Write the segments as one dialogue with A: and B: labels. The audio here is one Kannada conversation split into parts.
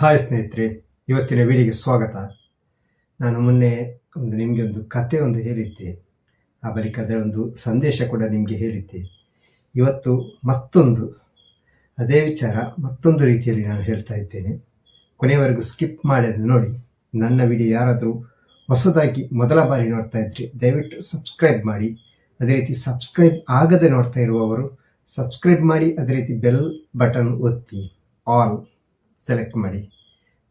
A: ಹಾಯ್ ಸ್ನೇಹಿತರೆ. ಇವತ್ತಿನ ವಿಡಿಯೋಗೆ ಸ್ವಾಗತ. ನಾನು ಮೊನ್ನೆ ಒಂದು ನಿಮಗೆ ಒಂದು ಕತೆ ಒಂದು ಹೇಳಿದ್ದೆ. ಆ ಬಳಿಕ ಅದರ ಒಂದು ಸಂದೇಶ ಕೂಡ ನಿಮಗೆ ಹೇಳಿದ್ದೆ. ಇವತ್ತು ಮತ್ತೊಂದು, ಅದೇ ವಿಚಾರ ಮತ್ತೊಂದು ರೀತಿಯಲ್ಲಿ ನಾನು ಹೇಳ್ತಾ ಇದ್ದೇನೆ. ಕೊನೆಯವರೆಗೂ ಸ್ಕಿಪ್ ಮಾಡಿದ್ರೆ ನೋಡಿ, ನನ್ನ ವಿಡಿಯೋ ಯಾರಾದರೂ ಹೊಸದಾಗಿ ಮೊದಲ ಬಾರಿ ನೋಡ್ತಾ ಇದ್ರಿ ದಯವಿಟ್ಟು ಸಬ್ಸ್ಕ್ರೈಬ್ ಮಾಡಿ. ಅದೇ ರೀತಿ ಸಬ್ಸ್ಕ್ರೈಬ್ ಆಗದೆ ನೋಡ್ತಾ ಇರುವವರು ಸಬ್ಸ್ಕ್ರೈಬ್ ಮಾಡಿ. ಅದೇ ರೀತಿ ಬೆಲ್ ಬಟನ್ ಒತ್ತಿ. ಆಲ್. ಸೆಲೆಕ್ಟ್ ಮಾಡಿ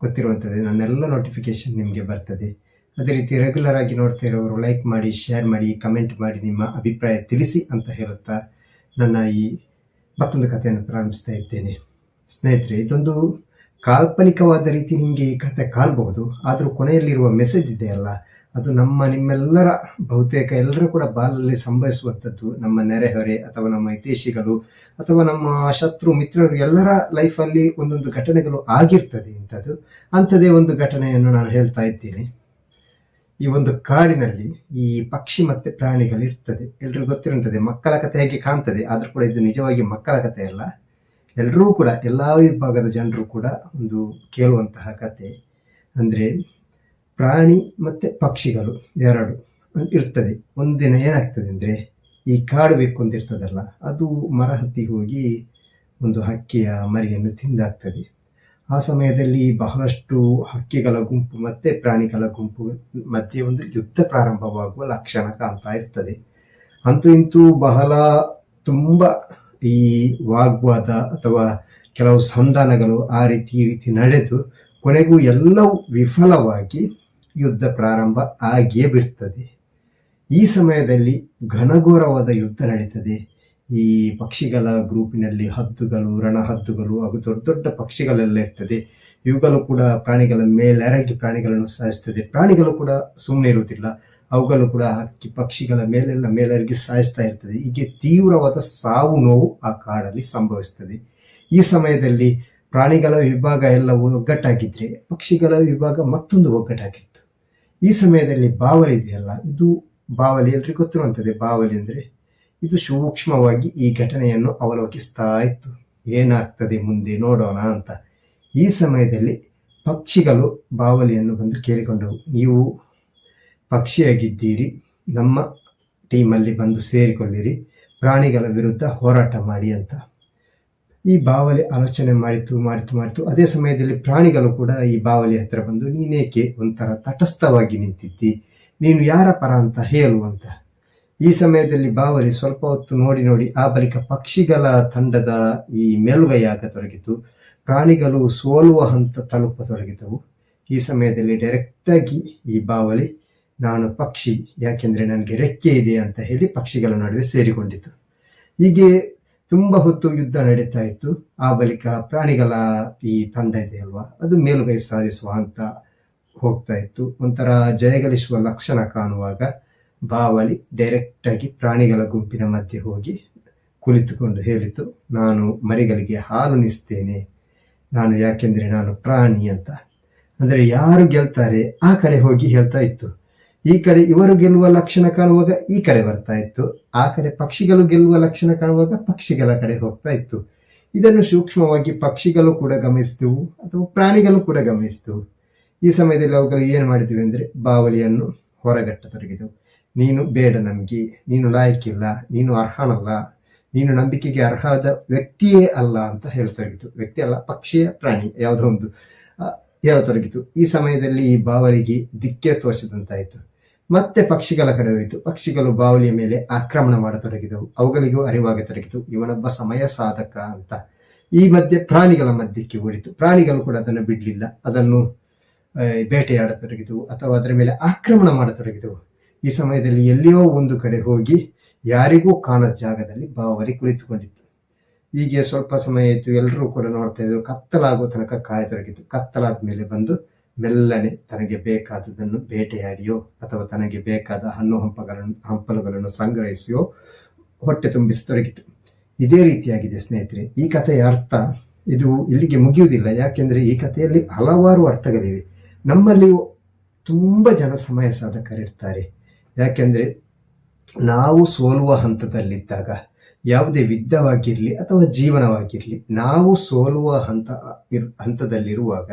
A: ಗೊತ್ತಿರುವಂಥದ್ದು ನನ್ನೆಲ್ಲ ನೋಟಿಫಿಕೇಶನ್ ನಿಮಗೆ ಬರ್ತದೆ. ಅದೇ ರೀತಿ ರೆಗ್ಯುಲರ್ ಆಗಿ ನೋಡ್ತಾ ಇರೋರು ಲೈಕ್ ಮಾಡಿ ಶೇರ್ ಮಾಡಿ ಕಮೆಂಟ್ ಮಾಡಿ, ನಿಮ್ಮ ಅಭಿಪ್ರಾಯ ತಿಳಿಸಿ ಅಂತ ಹೇಳುತ್ತಾ ನನ್ನ ಈ ಮತ್ತೊಂದು ಕಥೆಯನ್ನು ಪ್ರಾರಂಭಿಸ್ತಾ ಇದ್ದೇನೆ. ಸ್ನೇಹಿತರೆ, ಇದೊಂದು ಕಾಲ್ಪನಿಕವಾದ ರೀತಿ ನಿಮಗೆ ಈ ಕಥೆ ಕಾಣಬಹುದು. ಆದರೂ ಕೊನೆಯಲ್ಲಿರುವ ಮೆಸೇಜ್ ಇದೆಯಲ್ಲ ಅದು ನಮ್ಮ, ನಿಮ್ಮೆಲ್ಲರ ಬಹುತೇಕ ಎಲ್ಲರೂ ಕೂಡ ಬಾಲಲ್ಲಿ ಸಂಭವಿಸುವಂಥದ್ದು ನಮ್ಮ ನೆರೆಹೊರೆ ಅಥವಾ ನಮ್ಮ ಹಿತೈಷಿಗಳು ಅಥವಾ ನಮ್ಮ ಶತ್ರು ಮಿತ್ರರು ಎಲ್ಲರ ಲೈಫಲ್ಲಿ ಒಂದೊಂದು ಘಟನೆಗಳು ಆಗಿರ್ತದೆ ಇಂಥದ್ದು. ಅಂಥದ್ದೇ ಒಂದು ಘಟನೆಯನ್ನು ನಾನು ಹೇಳ್ತಾ ಇದ್ದೀನಿ. ಈ ಒಂದು ಕಾಡಿನಲ್ಲಿ ಈ ಪಕ್ಷಿ ಮತ್ತೆ ಪ್ರಾಣಿಗಳು ಇರ್ತದೆ. ಎಲ್ರಿಗೂ ಗೊತ್ತಿರುತ್ತದೆ ಮಕ್ಕಳ ಕಥೆ ಹೇಗೆ ಕಾಣ್ತದೆ? ಆದರೂ ಕೂಡ ಇದು ನಿಜವಾಗಿ ಮಕ್ಕಳ ಕಥೆ ಅಲ್ಲ. ಎಲ್ಲರೂ ಕೂಡ, ಎಲ್ಲ ವಿಭಾಗದ ಜನರು ಕೂಡ ಒಂದು ಕೇಳುವಂತಹ ಕತೆ. ಅಂದರೆ ಪ್ರಾಣಿ ಮತ್ತು ಪಕ್ಷಿಗಳು ಎರಡು ಇರ್ತದೆ. ಒಂದಿನ ಏನಾಗ್ತದೆ ಅಂದರೆ ಈ ಕಾಡು ಬೇಕು ಇರ್ತದಲ್ಲ, ಅದು ಮರ ಹತ್ತಿ ಹೋಗಿ ಒಂದು ಹಕ್ಕಿಯ ಮರಿಯನ್ನು ತಿಂದಾಗ್ತದೆ. ಆ ಸಮಯದಲ್ಲಿ ಬಹಳಷ್ಟು ಹಕ್ಕಿಗಳ ಗುಂಪು ಮತ್ತು ಪ್ರಾಣಿಗಳ ಗುಂಪು ಮಧ್ಯೆ ಒಂದು ಯುದ್ಧ ಪ್ರಾರಂಭವಾಗುವ ಲಕ್ಷಣ ಕಾಣ್ತಾ ಇರ್ತದೆ. ಅಂತೂ ಇಂತೂ ಬಹಳ ತುಂಬ ಈ ವಾಗ್ವಾದ ಅಥವಾ ಕೆಲವು ಸಂಧಾನಗಳು ಆ ರೀತಿ ಈ ರೀತಿ ನಡೆದು ಕೊನೆಗೂ ಎಲ್ಲವೂ ವಿಫಲವಾಗಿ ಯುದ್ಧ ಪ್ರಾರಂಭ ಆಗಿಯೇ ಬಿಡ್ತದೆ. ಈ ಸಮಯದಲ್ಲಿ ಘನಘೋರವಾದ ಯುದ್ಧ ನಡೀತದೆ. ಈ ಪಕ್ಷಿಗಳ ಗ್ರೂಪಿನಲ್ಲಿ ಹದ್ದುಗಳು, ರಣಹದ್ದುಗಳು ಹಾಗೂ ದೊಡ್ಡ ದೊಡ್ಡ ಪಕ್ಷಿಗಳೆಲ್ಲ ಇರ್ತದೆ. ಇವುಗಳು ಕೂಡ ಪ್ರಾಣಿಗಳ ಮೇಲೆ ಮೇಲೆರಗಿ ಪ್ರಾಣಿಗಳನ್ನು ಸಾಯಿಸ್ತದೆ. ಪ್ರಾಣಿಗಳು ಕೂಡ ಸುಮ್ಮನೆ ಇರುವುದಿಲ್ಲ. ಅವುಗಳು ಕೂಡ ಹಕ್ಕಿ ಪಕ್ಷಿಗಳ ಮೇಲೆಲ್ಲ ಮೇಲರಿಗೆ ಸಾಯಿಸ್ತಾ ಇರ್ತದೆ. ಹೀಗೆ ತೀವ್ರವಾದ ಸಾವು ನೋವು ಆ ಕಾಡಲ್ಲಿ ಸಂಭವಿಸ್ತದೆ. ಈ ಸಮಯದಲ್ಲಿ ಪ್ರಾಣಿಗಳ ವಿಭಾಗ ಎಲ್ಲ ಒಗ್ಗಟ್ಟಾಗಿದ್ರೆ ಪಕ್ಷಿಗಳ ವಿಭಾಗ ಮತ್ತೊಂದು ಒಗ್ಗಟ್ಟಾಗಿತ್ತು ಈ ಸಮಯದಲ್ಲಿ ಬಾವಲಿ ಇದೆಯಲ್ಲ, ಇದು ಬಾವಲಿ ಎಲ್ರಿಗೂ ಗೊತ್ತಿರುವಂಥದ್ದೇ. ಬಾವಲಿ ಅಂದರೆ ಇದು ಸೂಕ್ಷ್ಮವಾಗಿ ಈ ಘಟನೆಯನ್ನು ಅವಲೋಕಿಸ್ತಾ ಇತ್ತು. ಏನಾಗ್ತದೆ ಮುಂದೆ ನೋಡೋಣ ಅಂತ. ಈ ಸಮಯದಲ್ಲಿ ಪಕ್ಷಿಗಳು ಬಾವಲಿಯನ್ನು ಬಂದು ಕೇಳಿಕೊಂಡವು. ನೀವು ಪಕ್ಷಿಯಾಗಿದ್ದೀರಿ, ನಮ್ಮ ಟೀಮಲ್ಲಿ ಬಂದು ಸೇರಿಕೊಳ್ಳಿರಿ, ಪ್ರಾಣಿಗಳ ವಿರುದ್ಧ ಹೋರಾಟ ಮಾಡಿ ಅಂತ. ಈ ಬಾವಲಿ ಆಲೋಚನೆ ಮಾಡಿತು ಮಾಡಿತು ಮಾಡಿತು. ಅದೇ ಸಮಯದಲ್ಲಿ ಪ್ರಾಣಿಗಳು ಕೂಡ ಈ ಬಾವಲಿ ಹತ್ತಿರ ಬಂದು, ನೀನೇಕೆ ಒಂಥರ ತಟಸ್ಥವಾಗಿ ನಿಂತಿದ್ದಿ? ನೀನು ಯಾರ ಪರ ಅಂತ ಹೇಳು ಅಂತ ಈ ಸಮಯದಲ್ಲಿ ಬಾವಲಿ ಸ್ವಲ್ಪ ಹೊತ್ತು ನೋಡಿ ನೋಡಿ ಆ ಬಳಿಕ ಪಕ್ಷಿಗಳ ತಂಡದ ಈ ಮೇಲುಗೈ ಆಗತೊಡಗಿತು ಪ್ರಾಣಿಗಳು ಸೋಲುವ ಹಂತ ತಲುಪತೊಡಗಿದವು ಈ ಸಮಯದಲ್ಲಿ ಡೈರೆಕ್ಟಾಗಿ ಈ ಬಾವಲಿ, ನಾನು ಪಕ್ಷಿ, ಯಾಕೆಂದ್ರೆ ನನಗೆ ರೆಕ್ಕೆ ಇದೆ ಅಂತ ಹೇಳಿ ಪಕ್ಷಿಗಳ ನಡುವೆ ಸೇರಿಕೊಂಡಿತು. ಹೀಗೆ ತುಂಬ ಹೊತ್ತು ಯುದ್ಧ ನಡೀತಾ ಇತ್ತು. ಆ ಬಳಿಕ ಪ್ರಾಣಿಗಳ ಈ ತಂಡ ಇದೆ ಅಲ್ವಾ? ಅದು ಮೇಲುಗೈ ಸಾಧಿಸುವ ಅಂತ ಹೋಗ್ತಾ ಇತ್ತು. ಒಂಥರ ಜಯಗಳಿಸುವ ಲಕ್ಷಣ ಕಾಣುವಾಗ ಬಾವಲಿ ಡೈರೆಕ್ಟ್ ಆಗಿ ಪ್ರಾಣಿಗಳ ಗುಂಪಿನ ಮಧ್ಯೆ ಹೋಗಿ ಕುಳಿತುಕೊಂಡು ಹೇಳಿತು, ನಾನು ಮರಿಗಳಿಗೆ ಹಾಲು ನಿಸ್ತೇನೆ. ನಾನು ಯಾಕೆಂದರೆ ನಾನು ಪ್ರಾಣಿ ಅಂತ. ಅಂದರೆ ಯಾರು ಗೆಲ್ತಾರೆ? ಆ ಕಡೆ ಹೋಗಿ ಹೇಳ್ತಾ ಇತ್ತು. ಈ ಕಡೆ ಇವರು ಗೆಲ್ಲುವ ಲಕ್ಷಣ ಕಾಣುವಾಗ ಈ ಕಡೆ ಬರ್ತಾ ಇತ್ತು. ಆ ಕಡೆ ಪಕ್ಷಿಗಳು ಗೆಲ್ಲುವ ಲಕ್ಷಣ ಕಾಣುವಾಗ ಪಕ್ಷಿಗಳ ಕಡೆ ಹೋಗ್ತಾ ಇತ್ತು. ಇದನ್ನು ಸೂಕ್ಷ್ಮವಾಗಿ ಪಕ್ಷಿಗಳು ಕೂಡ ಗಮನಿಸಿದವು, ಅಥವಾ ಪ್ರಾಣಿಗಳು ಕೂಡ ಗಮನಿಸಿದವು. ಈ ಸಮಯದಲ್ಲಿ ಅವುಗಳು ಏನು ಮಾಡಿದ್ವಿ ಅಂದರೆ ಬಾವಲಿಯನ್ನು ಹೊರಗಟ್ಟತೊಡಗಿದವು. ನೀನು ಬೇಡ ನಮಗೆ, ನೀನು ಲಾಯಕ್ಕಿಲ್ಲ ನೀನು ಅರ್ಹನಲ್ಲ, ನೀನು ನಂಬಿಕೆಗೆ ಅರ್ಹವಾದ ವ್ಯಕ್ತಿಯೇ ಅಲ್ಲ ಅಂತ ಹೇಳ್ತೊಡಗಿತು. ವ್ಯಕ್ತಿ ಅಲ್ಲ, ಪಕ್ಷಿಯ ಪ್ರಾಣಿ, ಯಾವುದೋ ಒಂದು ಹೇಳತೊಡಗಿತು. ಈ ಸಮಯದಲ್ಲಿ ಈ ಬಾವಲಿಗೆ ದಿಕ್ಕೆ ತೋರಿಸಿದಂತಾಯಿತು. ಮತ್ತೆ ಪಕ್ಷಿಗಳ ಕಡೆ ಹೋಯಿತು. ಪಕ್ಷಿಗಳು ಬಾವಲಿಯ ಮೇಲೆ ಆಕ್ರಮಣ ಮಾಡತೊಡಗಿದವು. ಅವುಗಳಿಗೂ ಅರಿವಾಗತೊಡಗಿತು. ಇವನೊಬ್ಬ ಸಮಯ ಸಾಧಕ ಅಂತ. ಈ ಮಧ್ಯೆ ಪ್ರಾಣಿಗಳ ಮಧ್ಯಕ್ಕೆ ಓಡಿತು. ಪ್ರಾಣಿಗಳು ಕೂಡ ಅದನ್ನು ಬಿಡಲಿಲ್ಲ. ಅದನ್ನು ಬೇಟೆಯಾಡತೊಡಗಿದವು ಅಥವಾ ಅದರ ಮೇಲೆ ಆಕ್ರಮಣ ಮಾಡತೊಡಗಿದವು. ಈ ಸಮಯದಲ್ಲಿ ಎಲ್ಲಿಯೋ ಒಂದು ಕಡೆ ಹೋಗಿ ಯಾರಿಗೂ ಕಾಣದ ಜಾಗದಲ್ಲಿ ಬಾವಲಿ ಕುಳಿತುಕೊಂಡಿತ್ತು. ಹೀಗೆ ಸ್ವಲ್ಪ ಸಮಯ ಇತ್ತು ಎಲ್ಲರೂ ಕೂಡ ನೋಡ್ತಾ ಇದ್ರು. ಕತ್ತಲಾಗುವ ತನಕ ಕಾಯತೊಡಗಿತು. ಕತ್ತಲಾದ ಮೇಲೆ ಬಂದು ಮೆಲ್ಲನೆ ತನಗೆ ಬೇಕಾದದನ್ನು ಬೇಟೆಯಾಡಿಯೋ ಅಥವಾ ತನಗೆ ಬೇಕಾದ ಹಣ್ಣು ಹಂಪಗಳನ್ನು, ಹಂಪಲುಗಳನ್ನು ಸಂಗ್ರಹಿಸಿಯೋ ಹೊಟ್ಟೆ ತುಂಬಿಸತೊಡಗಿತು ಇದೇ ರೀತಿಯಾಗಿದೆ ಸ್ನೇಹಿತರೆ, ಈ ಕಥೆಯ ಅರ್ಥ ಇದು ಇಲ್ಲಿಗೆ ಮುಗಿಯುವುದಿಲ್ಲ. ಯಾಕೆಂದರೆ ಈ ಕಥೆಯಲ್ಲಿ ಹಲವಾರು ಅರ್ಥಗಳಿವೆ. ನಮ್ಮಲ್ಲಿ ತುಂಬ ಜನ ಸಮಯ ಸಾಧಕರಿರ್ತಾರೆ. ಯಾಕೆಂದರೆ ನಾವು ಸೋಲುವ ಹಂತದಲ್ಲಿದ್ದಾಗ ಯಾವುದೇ ವಿದ್ಯವಾಗಿರಲಿ ಅಥವಾ ಜೀವನವಾಗಿರಲಿ, ನಾವು ಸೋಲುವ ಹಂತ ಇರ್ ಹಂತದಲ್ಲಿರುವಾಗ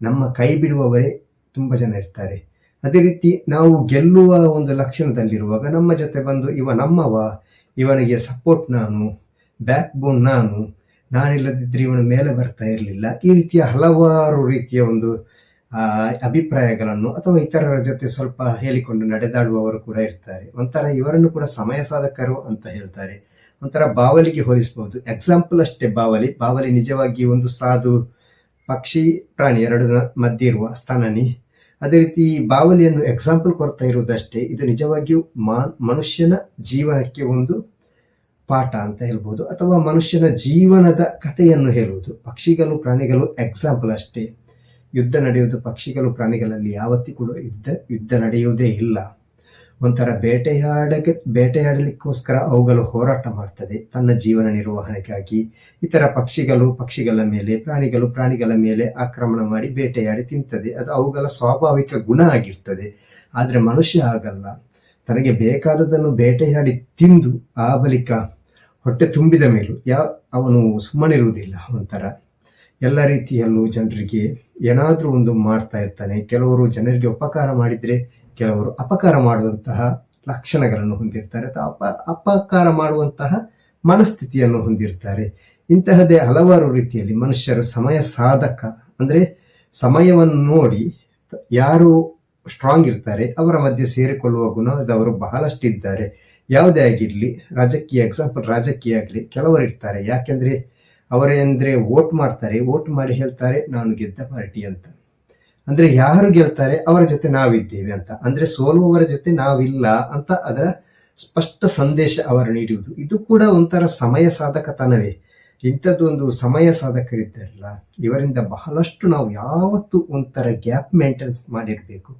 A: ನಮ್ಮ ಕೈ ಬಿಡುವವರೇ ತುಂಬ ಜನ ಇರ್ತಾರೆ. ಅದೇ ರೀತಿ ನಾವು ಗೆಲ್ಲುವ ಒಂದು ಲಕ್ಷಣದಲ್ಲಿರುವಾಗ ನಮ್ಮ ಜೊತೆ ಬಂದು ಇವ ನಮ್ಮವ, ಇವನಿಗೆ ಸಪೋರ್ಟ್ ನಾನು ಬ್ಯಾಕ್ ಬೋನ್ ನಾನು ನಾನಿಲ್ಲದಿದ್ದರೆ ಇವನ ಮೇಲೆ ಬರ್ತಾ ಇರಲಿಲ್ಲ. ಈ ರೀತಿಯ ಹಲವಾರು ರೀತಿಯ ಒಂದು ಅಭಿಪ್ರಾಯಗಳನ್ನು ಅಥವಾ ಇತರರ ಜೊತೆ ಸ್ವಲ್ಪ ಹೇಳಿಕೊಂಡು ನಡೆದಾಡುವವರು ಕೂಡ ಇರ್ತಾರೆ. ಒಂಥರ ಇವರನ್ನು ಕೂಡ ಸಮಯ ಸಾಧಕರು ಅಂತ ಹೇಳ್ತಾರೆ. ಒಂಥರ ಬಾವಲಿಗೆ ಹೋಲಿಸಬಹುದು ಎಕ್ಸಾಂಪಲ್ ಅಷ್ಟೇ ಬಾವಲಿ. ಬಾವಲಿ ನಿಜವಾಗಿ ಒಂದು ಸಾಧು ಪಕ್ಷಿ, ಪ್ರಾಣಿ ಎರಡು ಮಧ್ಯೆ ಇರುವ ಸ್ಥಾನನಿ. ಅದೇ ರೀತಿ ಈ ಬಾವಲಿಯನ್ನು ಎಕ್ಸಾಂಪಲ್ ಕೊಡ್ತಾ ಇರುವುದಷ್ಟೇ, ಇದು ನಿಜವಾಗಿಯೂ ಮನುಷ್ಯನ ಜೀವನಕ್ಕೆ ಒಂದು ಪಾಠ ಅಂತ ಹೇಳ್ಬೋದು, ಅಥವಾ ಮನುಷ್ಯನ ಜೀವನದ ಕಥೆಯನ್ನು ಹೇಳುವುದು. ಪಕ್ಷಿಗಳು, ಪ್ರಾಣಿಗಳು ಎಕ್ಸಾಂಪಲ್ ಅಷ್ಟೇ. ಯುದ್ಧ ನಡೆಯುವುದು ಪಕ್ಷಿಗಳು, ಪ್ರಾಣಿಗಳಲ್ಲಿ ಯಾವತ್ತೂ ಕೂಡ ಯುದ್ಧ ಯುದ್ಧ ನಡೆಯುವುದೇ ಇಲ್ಲ. ಒಂಥರ ಬೇಟೆಯಾಡಕ್ಕೆ ಬೇಟೆಯಾಡಲಿಕ್ಕೋಸ್ಕರ ಅವುಗಳು ಹೋರಾಟ ಮಾಡ್ತದೆ. ತನ್ನ ಜೀವನ ನಿರ್ವಹಣೆಗಾಗಿ ಇತರ ಪಕ್ಷಿಗಳು, ಪಕ್ಷಿಗಳ ಮೇಲೆ, ಪ್ರಾಣಿಗಳು ಪ್ರಾಣಿಗಳ ಮೇಲೆ ಆಕ್ರಮಣ ಮಾಡಿ ಬೇಟೆಯಾಡಿ ತಿಂತದೆ. ಅದು ಅವುಗಳ ಸ್ವಾಭಾವಿಕ ಗುಣ ಆಗಿರ್ತದೆ. ಆದರೆ ಮನುಷ್ಯ ಆಗಲ್ಲ ತನಗೆ ಬೇಕಾದದನ್ನು ಬೇಟೆಯಾಡಿ ತಿಂದು ಆ ಬಳಿಕ ಹೊಟ್ಟೆ ತುಂಬಿದ ಮೇಲೂ ಯಾ, ಅವನು ಸುಮ್ಮನಿರುವುದಿಲ್ಲ. ಒಂಥರ ಎಲ್ಲ ರೀತಿಯಲ್ಲೂ ಜನರಿಗೆ ಏನಾದರೂ ಒಂದು ಮಾಡ್ತಾ ಇರ್ತಾನೆ. ಕೆಲವರು ಜನರಿಗೆ ಉಪಕಾರ ಮಾಡಿದರೆ ಕೆಲವರು ಅಪಕಾರ ಮಾಡುವಂತಹ ಲಕ್ಷಣಗಳನ್ನು ಹೊಂದಿರ್ತಾರೆ. ಅಥವಾ ಅಪ, ಅಪಕಾರ ಮಾಡುವಂತಹ ಮನಸ್ಥಿತಿಯನ್ನು ಹೊಂದಿರ್ತಾರೆ. ಇಂತಹದೇ ಹಲವಾರು ರೀತಿಯಲ್ಲಿ ಮನುಷ್ಯರು ಸಮಯ ಸಾಧಕ, ಅಂದರೆ ಸಮಯವನ್ನು ನೋಡಿ ಯಾರು ಸ್ಟ್ರಾಂಗ್ ಇರ್ತಾರೆ, ಅವರ ಮಧ್ಯೆ ಸೇರಿಕೊಳ್ಳುವ ಗುಣದವರು ಬಹಳಷ್ಟಿದ್ದಾರೆ. ಯಾವುದೇ ಆಗಿರಲಿ, ರಾಜಕೀಯ ಎಕ್ಸಾಂಪಲ್ ರಾಜಕೀಯ ಆಗಲಿ, ಕೆಲವರು ಇರ್ತಾರೆ. ಯಾಕೆಂದ್ರೆ ಅವರೇಂದ್ರೆ ವೋಟ್ ಮಾಡ್ತಾರೆ. ವೋಟ್ ಮಾಡಿ ಹೇಳ್ತಾರೆ, ನಾನು ಗೆದ್ದ ಪಾರ್ಟಿ ಅಂತ. ಅಂದ್ರೆ ಯಾರು ಗೆಲ್ತಾರೆ ಅವರ ಜೊತೆ ನಾವಿದ್ದೇವೆ ಅಂತ. ಅಂದ್ರೆ ಸೋಲುವವರ ಜೊತೆ ನಾವಿಲ್ಲ ಅಂತ ಅದರ ಸ್ಪಷ್ಟ ಸಂದೇಶ ಅವರು ನೀಡುವುದು ಇದು ಕೂಡ ಒಂಥರ ಸಮಯ ಸಾಧಕತನವೇ. ಇಂಥದ್ದೊಂದು ಸಮಯ ಸಾಧಕರಿದ್ದಾರಲ್ಲ, ಇವರಿಂದ ಬಹಳಷ್ಟು ನಾವು ಯಾವತ್ತೂ ಒಂಥರ ಗ್ಯಾಪ್ ಮೇಂಟೆನ್ಸ್ ಮಾಡಿರಬೇಕು.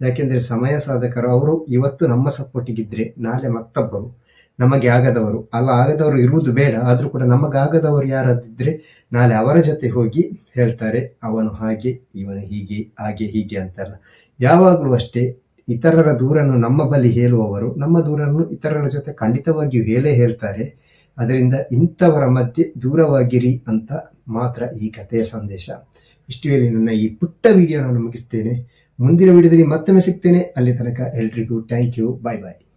A: ಯಾಕೆಂದ್ರೆ ಸಮಯ ಸಾಧಕರು, ಅವರು ಇವತ್ತು ನಮ್ಮ ಸಪೋರ್ಟಿಗಿದ್ರೆ ನಾಳೆ ಮತ್ತೊಬ್ಬರು. ನಮಗೆ ಆಗದವರು. ಅಲ್ಲ, ಆಗದವರು ಇರುವುದು ಬೇಡ. ಆದರೂ ಕೂಡ ನಮಗಾಗದವರು ಯಾರಾದಿದ್ರೆ ನಾಳೆ ಅವರ ಜೊತೆ ಹೋಗಿ ಹೇಳ್ತಾರೆ, ಅವನು ಹಾಗೆ, ಇವನು ಹೀಗೆ, ಹಾಗೆ, ಹೀಗೆ ಅಂತಲ್ಲ. ಯಾವಾಗಲೂ ಅಷ್ಟೇ, ಇತರರ ದೂರನ್ನು ನಮ್ಮ ಬಳಿ ಹೇಳುವವರು, ನಮ್ಮ ದೂರನ್ನು ಇತರರ ಜೊತೆ ಖಂಡಿತವಾಗಿಯೂ ಹೇಳೇ ಹೇಳ್ತಾರೆ. ಅದರಿಂದ ಇಂಥವರ ಮಧ್ಯೆ ದೂರವಾಗಿರಿ ಅಂತ ಮಾತ್ರ ಈ ಕಥೆಯ ಸಂದೇಶ. ಇಷ್ಟು ಹೇಳಿ ನನ್ನ ಈ ಪುಟ್ಟ ವಿಡಿಯೋ ನಾನು ಮುಗಿಸ್ತೇನೆ. ಮುಂದಿನ ವಿಡಿಯೋದಲ್ಲಿ ಮತ್ತೊಮ್ಮೆ ಸಿಗ್ತೇನೆ. ಅಲ್ಲಿ ತನಕ ಎಲ್ರಿಗೂ ಥ್ಯಾಂಕ್ ಯು ಬಾಯ್ ಬಾಯ್